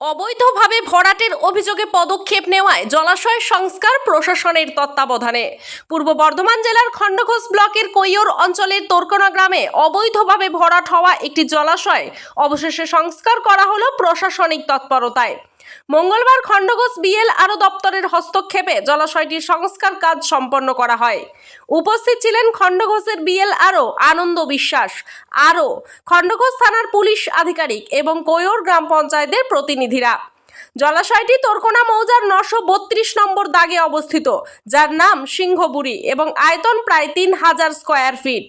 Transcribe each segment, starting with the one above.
অবৈধভাবে ভরাটের অভিযোগে পদক্ষেপ নেওয়ায় জলাশয় সংস্কার প্রশাসনের তত্ত্বাবধানে। পূর্ব বর্ধমান জেলার খণ্ডঘোষ ব্লকের কৈয়র অঞ্চলের তোরকোনা গ্রামে অবৈধভাবে ভরাট হওয়া একটি জলাশয় অবশেষে সংস্কার করা হলো প্রশাসনিক তৎপরতায়। মঙ্গলবার খণ্ডঘোষ বিএল আরও দপ্তরের হস্তক্ষেপে জলাশয়টির সংস্কার কাজ সম্পন্ন করা হয়। উপস্থিত ছিলেন খণ্ডঘোষের বিএল আরও আনন্দ বিশ্বাস। আরও খণ্ডঘোষ থানার পুলিশ আধিকারিক এবং কৈয়র গ্রাম পঞ্চায়েতের প্রতিনিধিরা। জলাশয়টি তোরকোনা মৌজার নশো বত্রিশ নম্বর দাগে অবস্থিত, যার নাম সিংহবুড়ি এবং আয়তন প্রায় তিন হাজার স্কোয়ার ফিট।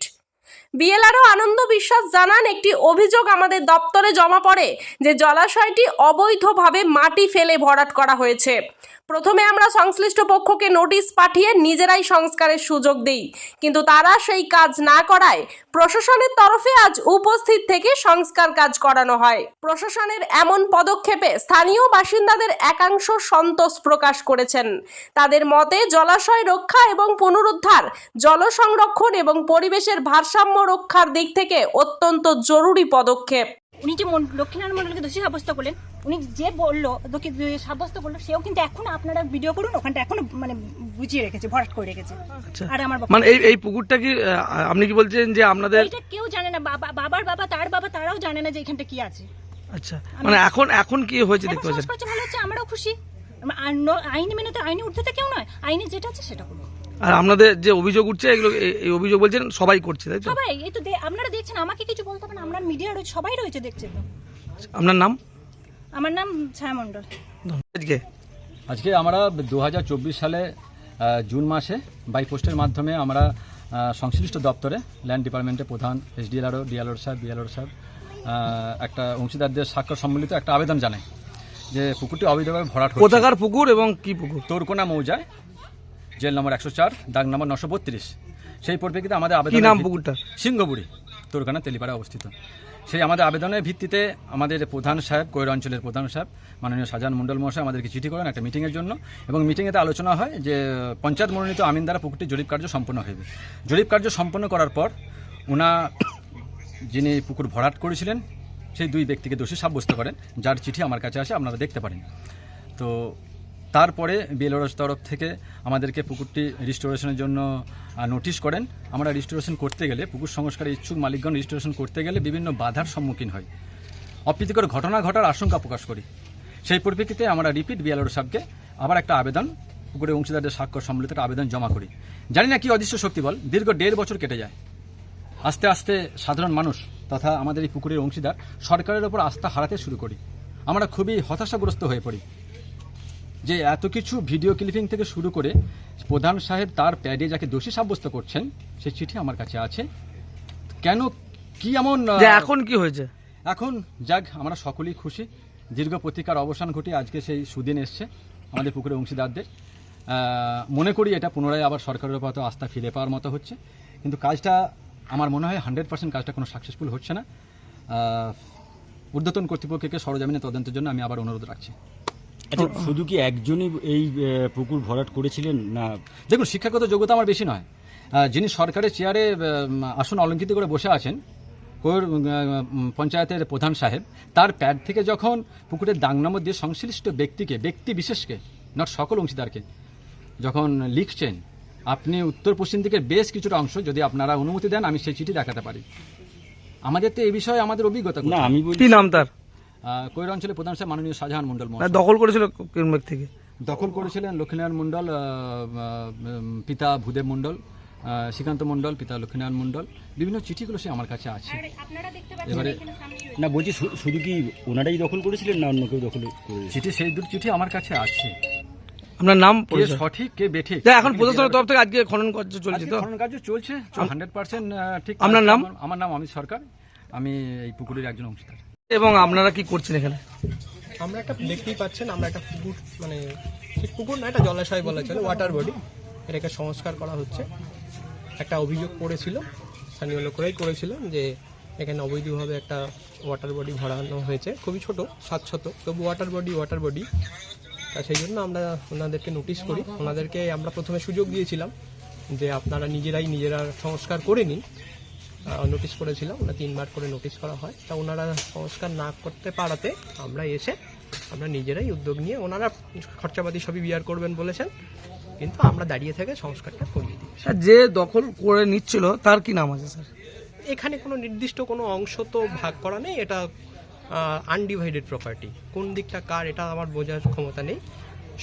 বিএলআরও আনন্দ বিশ্বাস জানান, একটি অভিযোগ আমাদের দপ্তরে জমা পড়ে যে জলাশয়টি অবৈধভাবে মাটি ফেলে ভরাট করা হয়েছে। প্রথমে আমরা সংশ্লিষ্ট পক্ষকে নোটিশ পাঠিয়ে নিজেরাই সংস্কারের সুযোগ দেই। কিন্তু তারা সেই কাজ না করায় প্রশাসনের তরফে আজ উপস্থিত থেকে সংস্কার কাজ করানো হয়। প্রশাসনের এমন পদক্ষেপে স্থানীয় বাসিন্দাদের একাংশ সন্তোষ প্রকাশ করেছেন। তাদের মতে জলাশয় রক্ষা এবং পুনরুদ্ধার জল সংরক্ষণ এবং পরিবেশের ভারসাম্য রক্ষার দিক থেকে অত্যন্ত জরুরি পদক্ষেপ। উনি যে মন- লক্ষ্মীনারায়ণ মন্ডলকে দোষী সাব্যস্ত করলেন উনি যে বলল দোষী সাব্যস্ত করল সেও কিন্তু এখন আপনারা ভিডিও করুন ওখানটা এখনও মানে বুঝিয়ে রেখেছে ভরাট করে রেখেছে। আচ্ছা। আর আমার মানে এই এই পুকুরটা কি আপনি কি বলছেন যে আপনাদের এটা কেউ জানে না বাবা বাবার বাবা তার বাবা তারাও জানে না যে এখানটা কি আছে। আচ্ছা। মানে এখন এখন কি হয়েছে দেখতে পাচ্ছেন? ভালো হচ্ছে আমরাও খুশি। আইনি মেনে তো আইনি উঠতে কেউ নয় আইনে যেটা আছে সেটা করব আর আপনাদের যে অভিযোগ উঠছে এগুলো এই- অভিযোগ বলছেন সবাই করছে তাই তো? সবাই এই তো দে- আপনারা দেখছেন আমাকে কিছু বলতে হবে না আমরা মিডিয়া রয়েছে সবাই রয়েছে দেখছে তো। আপনার নাম? আমার নাম ছায়া মণ্ডল। আজকে? আজকে আমরা দু হাজার চব্বিশ সালে আহ, জুন মাসে বাই পোস্টের মাধ্যমে আমরা আহ, সংশ্লিষ্ট দপ্তরে ল্যান্ড ডিপার্টমেন্টের প্রধান এসডিএলআরও ডিএলআর সাহেব বিএলআর সাহেব আহ, একটা অংশীদারদের স্বাক্ষর সম্মিলিত একটা আবেদন জানাই যে পুকুরটি অবৈধভাবে ভরাট হচ্ছে কোথাকার পুকুর এবং কি পুকুর? তোরকোনা মৌজায় জেল নম্বর একশো চার দাগ নম্বর নশো বত্রিশ। সেই পরিপ্রেক্ষিতে আমাদের আবেদন নাম পুকুরটা সিংহবুড়ি তোরখানা তেলিপাড়া অবস্থিত। সেই আমাদের আবেদনের ভিত্তিতে আমাদের প্রধান সাহেব কৈর অঞ্চলের প্রধান সাহেব মাননীয় শাহজাহান মণ্ডল মহাশয় আমাদেরকে চিঠি করেন একটা মিটিংয়ের জন্য এবং মিটিংয়েতে আলোচনা হয় যে পঞ্চায়েত মনোনীত আমিন দ্বারা পুকুরটি জরিপ কার্য সম্পন্ন হইবে। জরিপ কার্য সম্পন্ন করার পর ওনা যিনি পুকুর ভরাট করেছিলেন সেই দুই ব্যক্তিকে দোষী সাব্যস্ত করেন যার চিঠি আমার কাছে আসে আপনারা দেখতে পারেন। তো তারপরে বিএলওর তরফ থেকে আমাদেরকে পুকুরটি রিস্টোরেশনের জন্য নোটিশ করেন। আমরা রিস্টোরেশন করতে গেলে, পুকুর সংস্কারের ইচ্ছুক মালিকগণ রিস্টোরেশন করতে গেলে বিভিন্ন বাধার সম্মুখীন হয়। অপ্রীতিকর ঘটনা ঘটার আশঙ্কা প্রকাশ করি। সেই পরিপ্রেক্ষিতে আমরা রিপিট বিএলওর সাহেবকে আবার একটা আবেদন, পুকুরের অংশীদারদের স্বাক্ষর সম্মিলিত আবেদন জমা করি। জানি না কি অদৃশ্য শক্তি বল, দীর্ঘ দেড় বছর কেটে যায়। আস্তে আস্তে সাধারণ মানুষ তথা আমাদের এই পুকুরের অংশীদার সরকারের ওপর আস্থা হারাতে শুরু করি। আমরা খুবই হতাশাগ্রস্ত হয়ে পড়ি। যে এত কিছু ভিডিও ক্লিপিং থেকে শুরু করে প্রধান সাহেব তার প্যাডে যাকে দোষী সাব্যস্ত করছেন সেই চিঠি আমার কাছে আছে। কেন কি এমন এখন কি হয়েছে? এখন যাক আমরা সকলেই খুশি। দীর্ঘ প্রতিকার অবসান ঘটিয়ে আজকে সেই সুদিন এসছে আমাদের পুকুরে অংশীদারদের। মনে করি এটা পুনরায় আবার সরকারের উপর আস্থা ফিরে পাওয়ার মতো হচ্ছে। কিন্তু কাজটা আমার মনে হয় হান্ড্রেড পার্সেন্ট কাজটা কোনো সাকসেসফুল হচ্ছে না। ঊর্ধ্বতন কর্তৃপক্ষকে সরজমিনে তদন্তের জন্য আমি আবার অনুরোধ রাখছি। আচ্ছা শুধু কি একজনই এই পুকুর ভরাট করেছিলেন? না দেখুন শিক্ষাগত যোগ্যতা আমার বেশি নয়। যিনি সরকারের চেয়ারে আসন অলঙ্কিত করে বসে আছেন কোর পঞ্চায়েতের প্রধান সাহেব তার প্যাড থেকে যখন পুকুরের দাগ নম্বর দিয়ে সংশ্লিষ্ট ব্যক্তিকে ব্যক্তি বিশেষকে নট সকল অংশীদারকে যখন লিখছেন আপনি উত্তর পশ্চিম দিকের বেশ কিছুটা অংশ যদি আপনারা অনুমতি দেন আমি সেই চিঠি দেখাতে পারি। আমাদের তো এই বিষয়ে আমাদের অভিজ্ঞতা না আমি বলছি কি নাম তার? কৈর অঞ্চলের প্রধান সাহেব মাননীয় শাহজাহান মন্ডল দখল করেছিল থেকে? দখল করেছিলেন লক্ষ্মীনারায়ণ মণ্ডল পিতা ভূদেব মণ্ডল শ্রীকান্ত মণ্ডল পিতা লক্ষ্মীনারায়ণ মণ্ডল বিভিন্ন চিঠিগুলো সে আমার কাছে আছে। এবারে না বলছি শুধু কি ওনারাই দখল করেছিলেন না অন্য কেউ দখল চিঠি সেই দুটি চিঠি আমার কাছে আছে। আপনার নাম কে সঠিক কে বেঠিক? এখন প্রশাসনের তরফ থেকে আজকে খনন কার্য চলছে তো? খনন কার্য চলছে হান্ড্রেড পার্সেন্ট ঠিক আপনার নাম? আমার- আমার নাম অমিত সরকার। আমি এই পুকুরের একজন অংশীদার। এবং আপনারা কি করছেন এখানে? আমরা একটা দেখতেই পাচ্ছেন, আমরা একটা পুকুর মানে ঠিক পুকুর না একটা জলাশয় বলা চলে ওয়াটার বডি এটাকে সংস্কার করা হচ্ছে। একটা অভিযোগ করেছিল, স্থানীয় লোকেরাই করেছিল যে এখানে অবৈধভাবে একটা ওয়াটার বডি ভরানো হয়েছে। খুবই ছোট, সাত শত তবু ওয়াটার বডি ওয়াটার বডি তা সেই জন্য আমরা ওনাদেরকে নোটিশ করি। ওনাদেরকে আমরা প্রথমে সুযোগ দিয়েছিলাম যে আপনারা নিজেরাই নিজেরা সংস্কার করে নিন। নোটিশ করেছিলাম ওরা তিনবার করে নোটিশ করা হয়। তা ওনারা সংস্কার না করতে পারাতে আমরা এসে আমরা নিজেরাই উদ্যোগ নিয়ে ওনারা খরচাপাতি সবই বিয়ার করবেন বলেছেন কিন্তু আমরা দাঁড়িয়ে থেকে সংস্কারটা করিয়ে দিই। স্যার যে দখল করে নিচ্ছিল তার কি নাম আছে স্যার? এখানে কোনো নির্দিষ্ট কোনো অংশ তো ভাগ করা নেই এটা আনডিভাইডেড প্রপার্টি কোন দিকটা কার এটা আমার বোঝার ক্ষমতা নেই।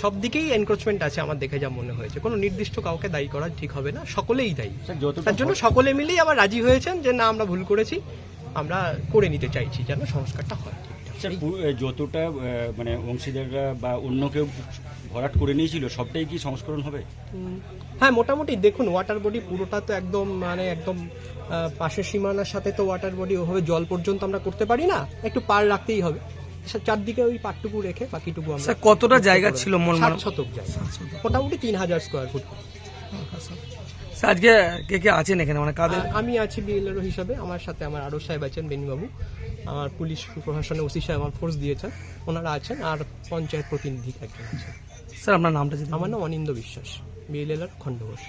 সব দিকেই এনক্রোচমেন্ট আছে আমার দেখে যা মনে হয়েছে। কোনো নির্দিষ্ট কাউকে দায়ী করা ঠিক হবে না সকলেই দায়ী। তার জন্য সকলে মিলেই আবার রাজি হয়েছেন যে না আমরা ভুল করেছি আমরা করে নিতে চাইছি যেন সংস্কারটা হয় যতটা মানে অংশীদাররা বা অন্য কেউ ভরাট করে নিয়েছিল সবটাই কি সংস্করণ হবে? হ্যাঁ মোটামুটি দেখুন ওয়াটার বডি পুরোটা তো একদম মানে একদম পাশের সীমানার সাথে তো ওয়াটার বডি ওভাবে জল পর্যন্ত আমরা করতে পারি না একটু পার রাখতেই হবে। চারদিকে ওই পাটটুকু রেখে বাকিটুকু আমরা স্যার কতটা জায়গা ছিল মন ষাট শতক জায়গা। মোটামুটি তিন হাজার স্কোয়ার ফুট স্যার আজকে কে কে আছেন এখানে? মানে কাদের? আমি আছি বিএলআরও হিসাবে। আমার সাথে আমার আরও সাহেব আছেন বেনিবাবু আমার পুলিশ প্রশাসনে ওসি সাহেব আমার ফোর্স দিয়েছেন। ওনারা আছেন আর পঞ্চায়েত প্রতিনিধি একজন আছেন। স্যার আপনার নামটা আমার নাম অনিন্দ বিশ্বাস। বিএলএলআর খণ্ডঘোষ।